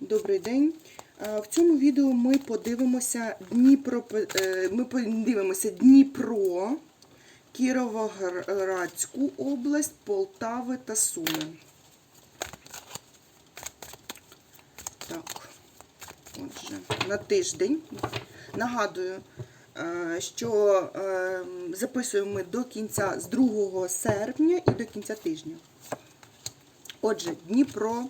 Добрий день. Е, В цьому відео ми подивимося Дніпро, е, ми подивимося Дніпро, Кіровоградську область, Полтави та Суми. Так, отже, на тиждень. Нагадую, е, що записуємо ми до кінця з 2 серпня і до кінця тижня. Отже, Дніпро.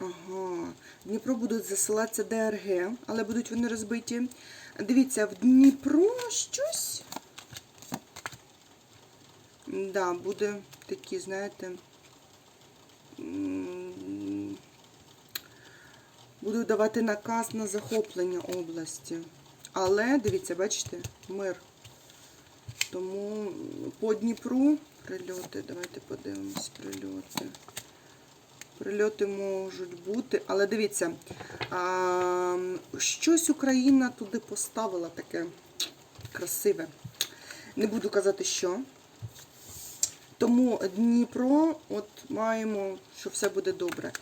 Ага. Дніпро будуть засилатися ДРГ, але будуть вони розбиті. Дивіться, в Дніпро щось. Да, буде такі, знаєте. Буду давати наказ на захоплення області. Але, дивіться, бачите, мир. Тому по Дніпру прильоти, давайте подивимось, прильоти. Прильоти можуть бути, але дивіться, а, щось Україна туди поставила таке красиве. Не буду казати, що. Тому Дніпро, от маємо, що все буде добре.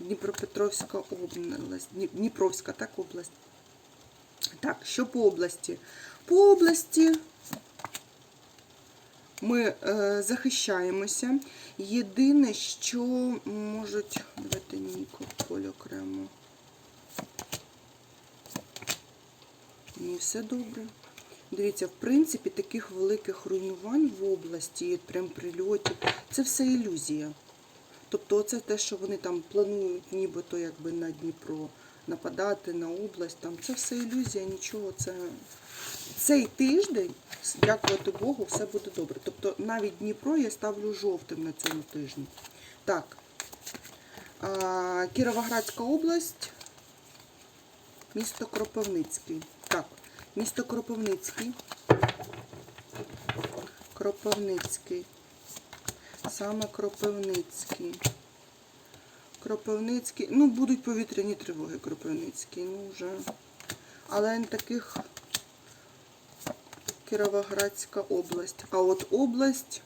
Дніпропетровська область, Дніпровська, так, область. Так, що по області? По області ми е, захищаємося. Єдине, що можуть. Давайте Нікополь окремо. Ні, все добре. Дивіться, в принципі, таких великих руйнувань в області, прям прильотів, це все ілюзія. Тобто, це те, що вони там планують, нібито якби на Дніпро нападати на область, там це все ілюзія, нічого. Це цей тиждень, дякувати Богу, все буде добре. Тобто навіть Дніпро я ставлю жовтим на цьому тижні. Так, Кіровоградська область, місто Кропивницький. Так, місто Кропивницький. Кропивницький. Саме Кропивницький. Кропивницький. Ну, будуть повітряні тривоги Кропивницький. Ну, вже. Але таких Кіровоградська область. А от область,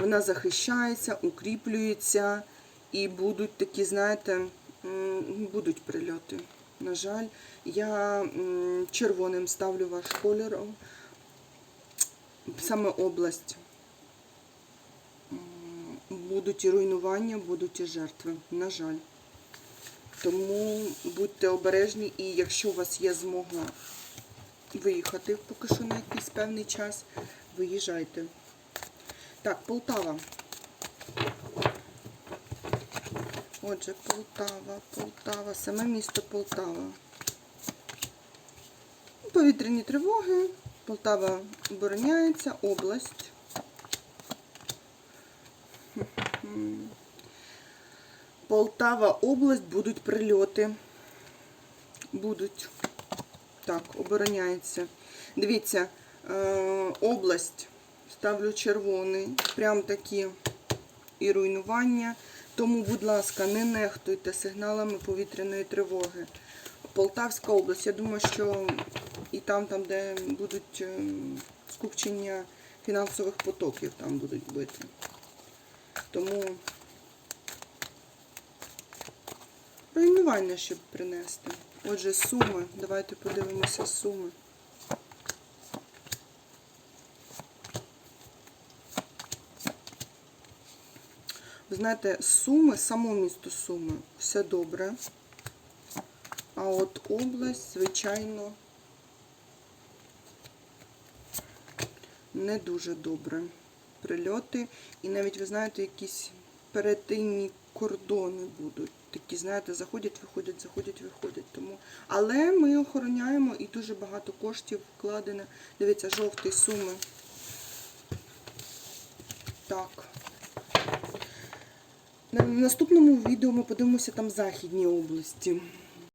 вона захищається, укріплюється і будуть такі, знаєте, будуть прильоти. На жаль, я червоним ставлю ваш кольор. Саме область. Будуть і руйнування, будуть і жертви. На жаль. Тому будьте обережні, і якщо у вас є змога виїхати поки що на якийсь певний час. Виїжджайте. Так, Полтава. Отже, Полтава, Полтава, саме місто Полтава. Повітряні тривоги. Полтава обороняється, область. Полтава, область, будуть прильоти. Будуть. Так, обороняється. Дивіться, е, область ставлю червоний, прям такі і руйнування. Тому, будь ласка, не нехтуйте сигналами повітряної тривоги. Полтавська область, я думаю, що і там, там, де будуть е, скупчення фінансових потоків, там будуть бити. Тому руйнування, щоб принести. Отже, суми. Давайте подивимося суми. Ви знаєте, суми, само місто Суми, все добре. А от область, звичайно, не дуже добре. Прильоти. І навіть, ви знаєте, якісь перетинні кордони будуть. Такі, знаєте, заходять, виходять, заходять, виходять. Тому... Але ми охороняємо і дуже багато коштів вкладено. Дивіться, жовтий суми. Так. На наступному відео ми подивимося там західні області.